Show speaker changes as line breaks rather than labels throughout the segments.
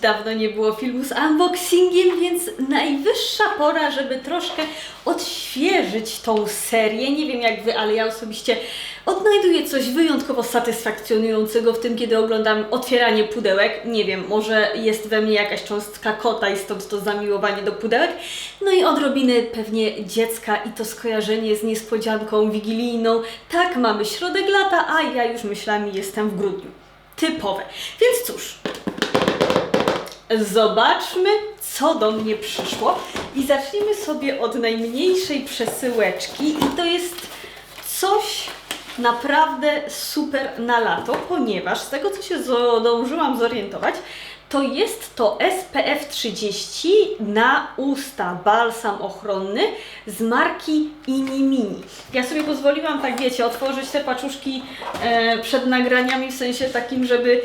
dawno nie było filmu z unboxingiem, więc najwyższa pora, żeby troszkę odświeżyć tą serię. Nie wiem jak Wy, ale ja osobiście odnajduję coś wyjątkowo satysfakcjonującego w tym, kiedy oglądam otwieranie pudełek. Nie wiem, może jest we mnie jakaś cząstka kota i stąd to zamiłowanie do pudełek. No i odrobiny pewnie dziecka i to skojarzenie z niespodzianką wigilijną. Tak, mamy środek lata, a ja już myślami jestem w grudniu. Typowe. Więc cóż, Zobaczmy, co do mnie przyszło. I zacznijmy sobie od najmniejszej przesyłeczki. I to jest coś naprawdę super na lato, ponieważ z tego, co się zdążyłam zorientować, to jest to SPF 30 na usta, balsam ochronny z marki Inimini. Ja sobie pozwoliłam, tak wiecie, otworzyć te paczuszki e, przed nagraniami, w sensie takim, żeby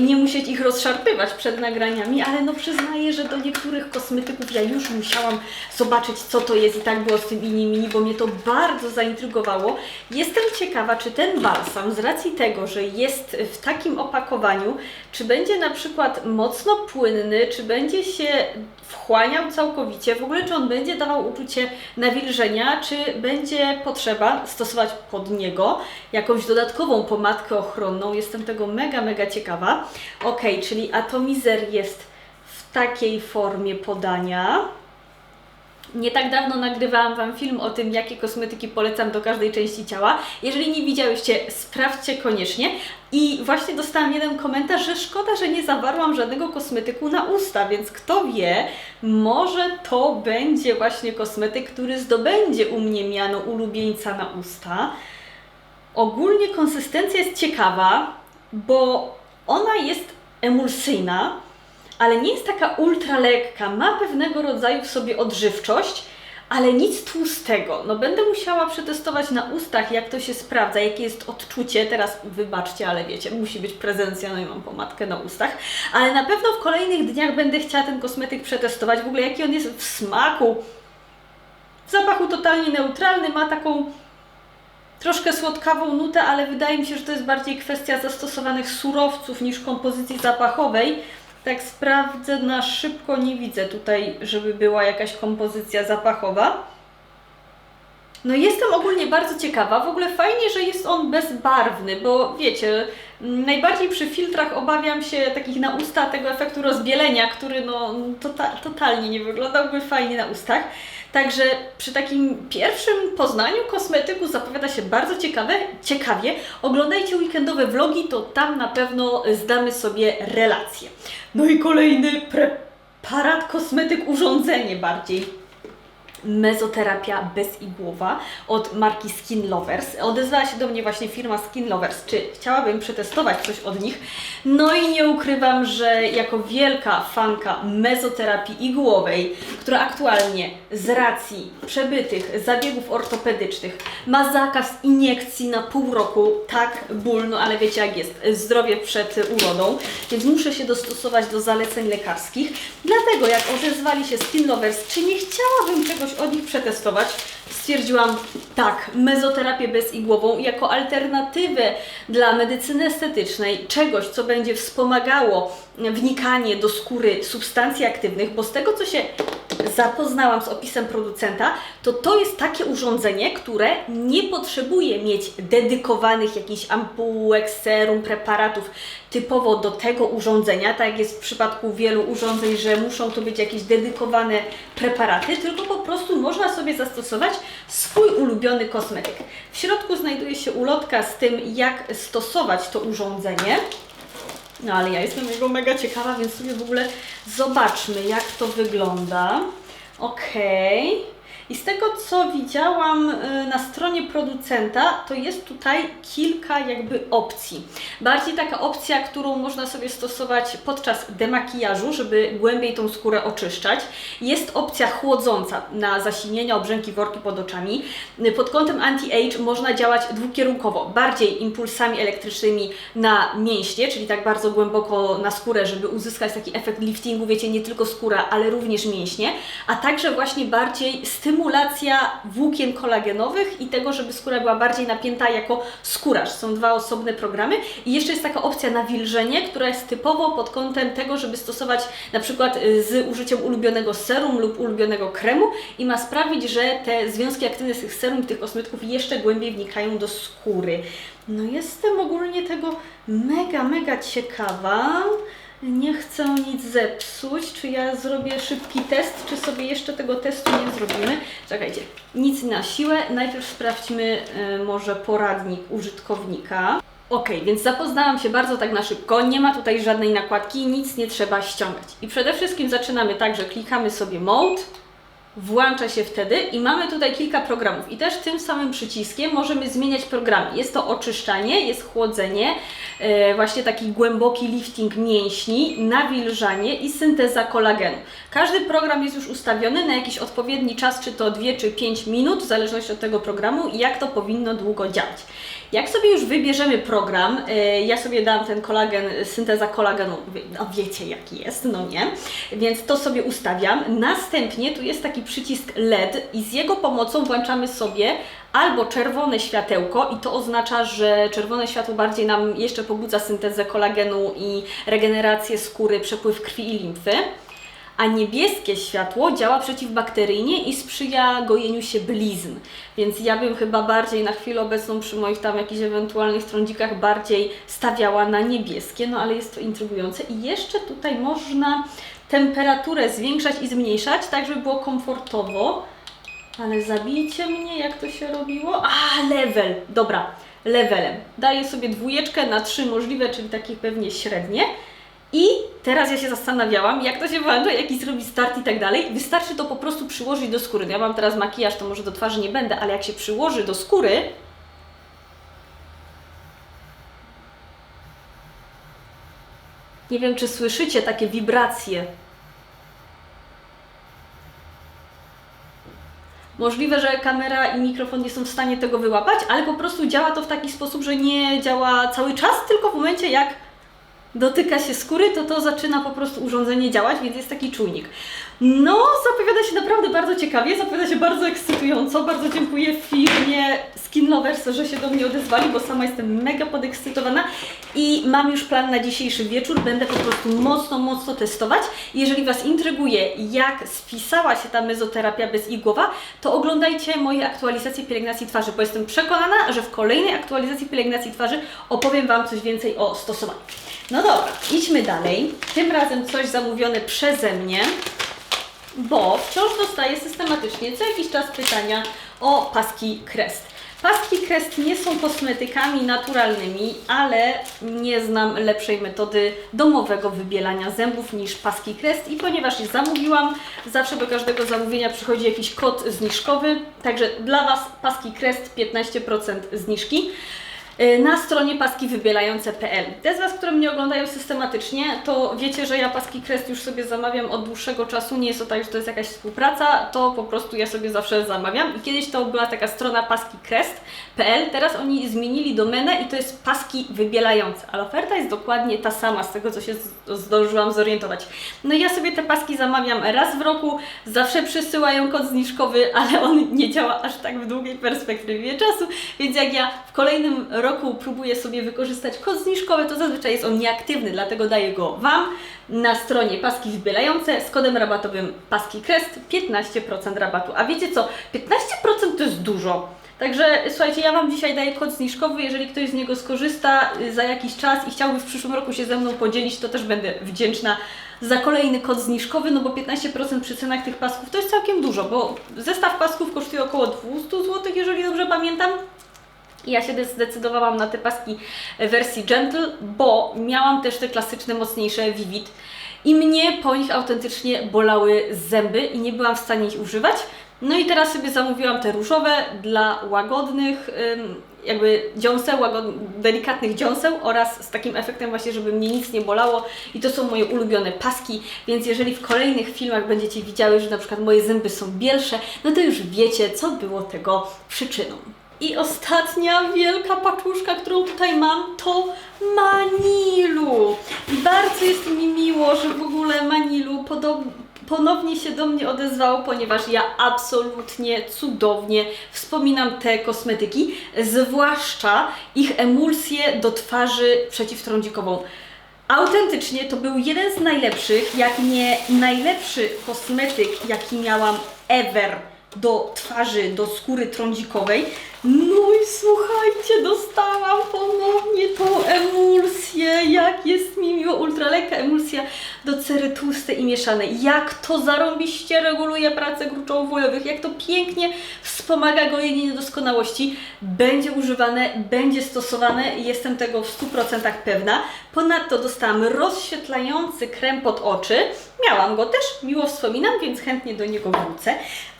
nie musieć ich rozszarpywać przed nagraniami, ale no przyznaję, że do niektórych kosmetyków ja już musiałam zobaczyć, co to jest i tak było z tym Inimini, bo mnie to bardzo zaintrygowało. Jestem ciekawa, czy ten balsam z racji tego, że jest w takim opakowaniu, czy będzie na przykład mocno płynny, czy będzie się wchłaniał całkowicie, w ogóle czy on będzie dawał uczucie nawilżenia, czy będzie potrzeba stosować pod niego jakąś dodatkową pomadkę ochronną. Jestem tego mega, mega ciekawa. Ok, czyli atomizer jest w takiej formie podania. Nie tak dawno nagrywałam Wam film o tym, jakie kosmetyki polecam do każdej części ciała. Jeżeli nie widziałyście, sprawdźcie koniecznie. I właśnie dostałam jeden komentarz, że szkoda, że nie zawarłam żadnego kosmetyku na usta, więc kto wie, może to będzie właśnie kosmetyk, który zdobędzie u mnie miano ulubieńca na usta. Ogólnie konsystencja jest ciekawa, bo ona jest emulsyjna, ale nie jest taka ultra lekka. Ma pewnego rodzaju w sobie odżywczość, ale nic tłustego. No będę musiała przetestować na ustach, jak to się sprawdza, jakie jest odczucie. Teraz wybaczcie, ale wiecie, musi być prezencja, no i mam pomadkę na ustach. Ale na pewno w kolejnych dniach będę chciała ten kosmetyk przetestować. W ogóle jaki on jest w smaku. W zapachu totalnie neutralny, ma taką troszkę słodkawą nutę, ale wydaje mi się, że to jest bardziej kwestia zastosowanych surowców niż kompozycji zapachowej. Tak sprawdzę na szybko, nie widzę tutaj, żeby była jakaś kompozycja zapachowa. No jestem ogólnie bardzo ciekawa. W ogóle fajnie, że jest on bezbarwny, bo wiecie, najbardziej przy filtrach obawiam się takich na usta tego efektu rozbielenia, który no tota, totalnie nie wyglądałby fajnie na ustach. Także przy takim pierwszym poznaniu kosmetyku zapowiada się bardzo ciekawe, ciekawie. Oglądajcie weekendowe vlogi, to tam na pewno zdamy sobie relacje. No i kolejny preparat, kosmetyk, urządzenie bardziej mezoterapia bezigłowa od marki Skin Lovers. Odezwała się do mnie właśnie firma Skin Lovers, czy chciałabym przetestować coś od nich. No i nie ukrywam, że jako wielka fanka mezoterapii igłowej, która aktualnie z racji przebytych zabiegów ortopedycznych ma zakaz iniekcji na pół roku, tak ból, no ale wiecie jak jest, zdrowie przed urodą, więc muszę się dostosować do zaleceń lekarskich. Dlatego jak odezwali się Skin Lovers, czy nie chciałabym czegoś od nich przetestować, stwierdziłam tak, mezoterapię bezigłową jako alternatywę dla medycyny estetycznej, czegoś, co będzie wspomagało wnikanie do skóry substancji aktywnych, bo z tego, co się zapoznałam z opisem producenta, to to jest takie urządzenie, które nie potrzebuje mieć dedykowanych jakichś ampułek, serum, preparatów typowo do tego urządzenia, tak jak jest w przypadku wielu urządzeń, że muszą to być jakieś dedykowane preparaty, tylko po prostu można sobie zastosować swój ulubiony kosmetyk. W środku znajduje się ulotka z tym, jak stosować to urządzenie. No ale ja jestem jego mega ciekawa, więc sobie w ogóle zobaczmy, jak to wygląda. Okej. I z tego, co widziałam y, na stronie producenta, to jest tutaj kilka jakby opcji. Bardziej taka opcja, którą można sobie stosować podczas demakijażu, żeby głębiej tą skórę oczyszczać. Jest opcja chłodząca na zasinienia, obrzęki, worki pod oczami. Y, Pod kątem anti-age można działać dwukierunkowo. Bardziej impulsami elektrycznymi na mięśnie, czyli tak bardzo głęboko na skórę, żeby uzyskać taki efekt liftingu, wiecie, nie tylko skóra, ale również mięśnie, a także właśnie bardziej stymulujący stymulacja włókien kolagenowych i tego, żeby skóra była bardziej napięta jako skóracz. Są dwa osobne programy i jeszcze jest taka opcja nawilżenie, która jest typowo pod kątem tego, żeby stosować na przykład y, z użyciem ulubionego serum lub ulubionego kremu i ma sprawić, że te związki aktywne z tych serum i tych kosmetyków jeszcze głębiej wnikają do skóry. No jestem ogólnie tego mega, mega ciekawa. Nie chcę nic zepsuć. Czy ja zrobię szybki test, czy sobie jeszcze tego testu nie zrobimy? Czekajcie, nic na siłę. Najpierw sprawdźmy y, może poradnik użytkownika. Ok, więc zapoznałam się bardzo tak na szybko. Nie ma tutaj żadnej nakładki, nic nie trzeba ściągać. I przede wszystkim zaczynamy tak, że klikamy sobie Mode, włącza się wtedy i mamy tutaj kilka programów i też tym samym przyciskiem możemy zmieniać programy. Jest to oczyszczanie, jest chłodzenie, e, właśnie taki głęboki lifting mięśni, nawilżanie i synteza kolagenu. Każdy program jest już ustawiony na jakiś odpowiedni czas, czy to 2 czy 5 minut, w zależności od tego programu i jak to powinno długo działać. Jak sobie już wybierzemy program, e, ja sobie dam ten kolagen, synteza kolagenu, no wiecie jaki jest, no nie, więc to sobie ustawiam. Następnie tu jest taki przycisk LED i z jego pomocą włączamy sobie albo czerwone światełko i to oznacza, że czerwone światło bardziej nam jeszcze pobudza syntezę kolagenu i regenerację skóry, przepływ krwi i limfy a niebieskie światło działa przeciwbakteryjnie i sprzyja gojeniu się blizn. Więc ja bym chyba bardziej na chwilę obecną przy moich tam jakichś ewentualnych trądzikach bardziej stawiała na niebieskie, no ale jest to intrygujące. I jeszcze tutaj można temperaturę zwiększać i zmniejszać, tak żeby było komfortowo. Ale zabijcie mnie, jak to się robiło? A, level! Dobra, levelem. Daję sobie dwójeczkę na trzy możliwe, czyli takie pewnie średnie. I teraz ja się zastanawiałam, jak to się włącza, jaki zrobi start i tak dalej. Wystarczy to po prostu przyłożyć do skóry. No Ja mam teraz makijaż, to może do twarzy nie będę, ale jak się przyłoży do skóry, nie wiem czy słyszycie takie wibracje. Możliwe, że kamera i mikrofon nie są w stanie tego wyłapać, ale po prostu działa to w taki sposób, że nie działa cały czas, tylko w momencie jak dotyka się skóry, to to zaczyna po prostu urządzenie działać, więc jest taki czujnik. No, zapowiada się naprawdę bardzo ciekawie, zapowiada się bardzo ekscytująco. Bardzo dziękuję firmie Skin Lovers, że się do mnie odezwali, bo sama jestem mega podekscytowana i mam już plan na dzisiejszy wieczór. Będę po prostu mocno, mocno testować. Jeżeli Was intryguje, jak spisała się ta mezoterapia bezigłowa, to oglądajcie moje aktualizacje pielęgnacji twarzy, bo jestem przekonana, że w kolejnej aktualizacji pielęgnacji twarzy opowiem Wam coś więcej o stosowaniu. No dobra, idźmy dalej. Tym razem coś zamówione przeze mnie, bo wciąż dostaję systematycznie co jakiś czas pytania o paski Crest. Paski Crest nie są kosmetykami naturalnymi, ale nie znam lepszej metody domowego wybielania zębów niż paski Crest i ponieważ je zamówiłam, zawsze do każdego zamówienia przychodzi jakiś kod zniżkowy, także dla Was paski Crest 15% zniżki na stronie paskiwybielające.pl. Te z Was, które mnie oglądają systematycznie, to wiecie, że ja paski Crest już sobie zamawiam od dłuższego czasu, nie jest to tak, że to jest jakaś współpraca, to po prostu ja sobie zawsze zamawiam. I kiedyś to była taka strona paskicrest.pl, teraz oni zmienili domenę i to jest paski wybielające, ale oferta jest dokładnie ta sama, z tego co się zdążyłam zorientować. No i ja sobie te paski zamawiam raz w roku, zawsze przysyłają kod zniżkowy, ale on nie działa aż tak w długiej perspektywie czasu, więc jak ja w kolejnym roku próbuję sobie wykorzystać kod zniżkowy, to zazwyczaj jest on nieaktywny, dlatego daję go Wam na stronie Paski Wybielające z kodem rabatowym Paski Crest 15% rabatu. A wiecie co? 15% to jest dużo. Także słuchajcie, ja Wam dzisiaj daję kod zniżkowy, jeżeli ktoś z niego skorzysta za jakiś czas i chciałby w przyszłym roku się ze mną podzielić, to też będę wdzięczna za kolejny kod zniżkowy, no bo 15% przy cenach tych pasków to jest całkiem dużo, bo zestaw pasków kosztuje około 200 zł, jeżeli dobrze pamiętam. I ja się zdecydowałam na te paski w wersji Gentle, bo miałam też te klasyczne, mocniejsze Vivid i mnie po nich autentycznie bolały zęby i nie byłam w stanie ich używać. No i teraz sobie zamówiłam te różowe dla łagodnych, jakby dziąseł, delikatnych dziąseł oraz z takim efektem właśnie, żeby mnie nic nie bolało i to są moje ulubione paski, więc jeżeli w kolejnych filmach będziecie widziały, że na przykład moje zęby są bielsze, no to już wiecie, co było tego przyczyną. I ostatnia wielka paczuszka, którą tutaj mam, to Manilu. I bardzo jest mi miło, że w ogóle Manilu podob ponownie się do mnie odezwało, ponieważ ja absolutnie cudownie wspominam te kosmetyki, zwłaszcza ich emulsję do twarzy przeciwtrądzikową. Autentycznie to był jeden z najlepszych, jak nie najlepszy kosmetyk, jaki miałam ever do twarzy, do skóry trądzikowej. No i słuchajcie, dostałam ponownie tą emulsję. Jak jest mi miło, ultralekka emulsja do cery tłustej i mieszanej. Jak to zarąbiście reguluje pracę gruczołów jak to pięknie wspomaga gojenie niedoskonałości. Będzie używane, będzie stosowane jestem tego w 100% pewna. Ponadto dostałam rozświetlający krem pod oczy. Miałam go też, miło wspominam, więc chętnie do niego wrócę.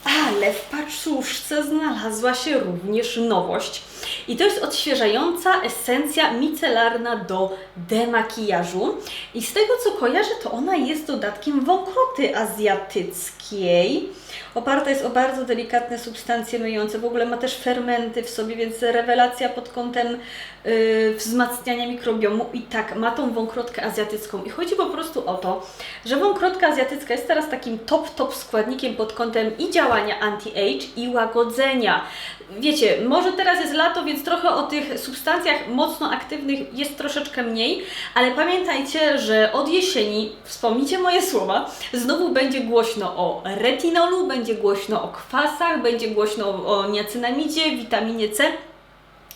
Ale w paczuszce znalazła się również nowość. I to jest odświeżająca esencja micelarna do demakijażu. I z tego co kojarzę, to ona jest dodatkiem wąkroty azjatyckiej. Oparta jest o bardzo delikatne substancje myjące, w ogóle ma też fermenty w sobie, więc rewelacja pod kątem yy, wzmacniania mikrobiomu. I tak, ma tą wąkrotkę azjatycką. I chodzi po prostu o to, że wąkrotka azjatycka jest teraz takim top, top składnikiem pod kątem i działania anti-age i łagodzenia. Wiecie, może teraz jest lato, więc trochę o tych substancjach mocno aktywnych jest troszeczkę mniej, ale pamiętajcie, że od jesieni, wspomnijcie moje słowa, znowu będzie głośno o retinolu, będzie głośno o kwasach, będzie głośno o niacynamidzie, witaminie C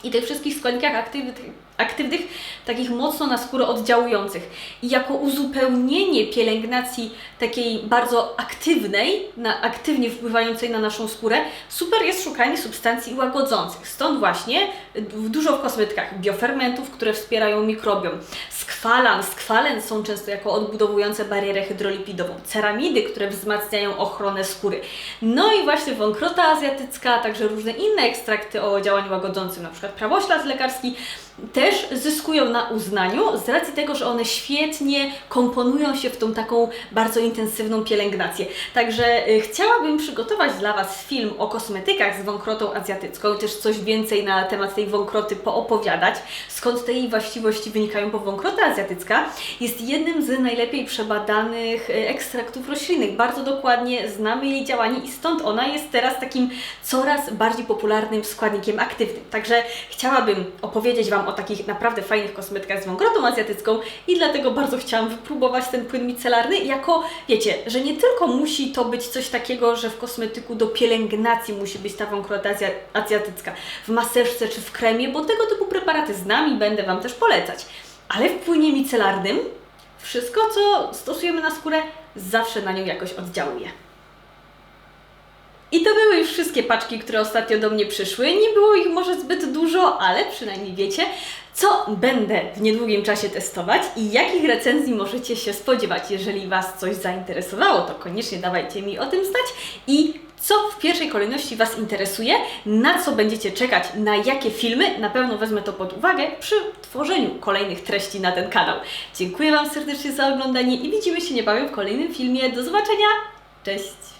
i tych wszystkich składnikach aktywnych, aktywnych, takich mocno na skórę oddziałujących. I jako uzupełnienie pielęgnacji takiej bardzo aktywnej, na, aktywnie wpływającej na naszą skórę, super jest szukanie substancji łagodzących. Stąd właśnie dużo w kosmetykach biofermentów, które wspierają mikrobiom. Skwalan, skwalen są często jako odbudowujące barierę hydrolipidową. Ceramidy, które wzmacniają ochronę skóry. No i właśnie wąkrota azjatycka, a także różne inne ekstrakty o działaniu łagodzącym, przykład prawoślad lekarski, też zyskują na uznaniu z racji tego, że one świetnie komponują się w tą taką bardzo intensywną pielęgnację. Także y, chciałabym przygotować dla Was film o kosmetykach z wąkrotą azjatycką, też coś więcej na temat tej wąkroty poopowiadać, skąd te jej właściwości wynikają, bo wąkrota azjatycka jest jednym z najlepiej przebadanych y, ekstraktów roślinnych. Bardzo dokładnie znamy jej działanie i stąd ona jest teraz takim coraz bardziej popularnym składnikiem aktywnym. Także chciałabym opowiedzieć Wam o takich naprawdę fajnych kosmetykach z wąkrotą azjatycką i dlatego bardzo chciałam wypróbować ten płyn micelarny jako, wiecie, że nie tylko musi to być coś takiego, że w kosmetyku do pielęgnacji musi być ta wąkrota azja- azjatycka, w maseczce czy w kremie, bo tego typu preparaty znam i będę Wam też polecać. Ale w płynie micelarnym wszystko, co stosujemy na skórę, zawsze na nią jakoś oddziałuje. I to były już wszystkie paczki, które ostatnio do mnie przyszły. Nie było ich może zbyt dużo, ale przynajmniej wiecie, co będę w niedługim czasie testować i jakich recenzji możecie się spodziewać. Jeżeli Was coś zainteresowało, to koniecznie dawajcie mi o tym znać i co w pierwszej kolejności Was interesuje, na co będziecie czekać, na jakie filmy, na pewno wezmę to pod uwagę przy tworzeniu kolejnych treści na ten kanał. Dziękuję Wam serdecznie za oglądanie i widzimy się niebawem w kolejnym filmie. Do zobaczenia! Cześć!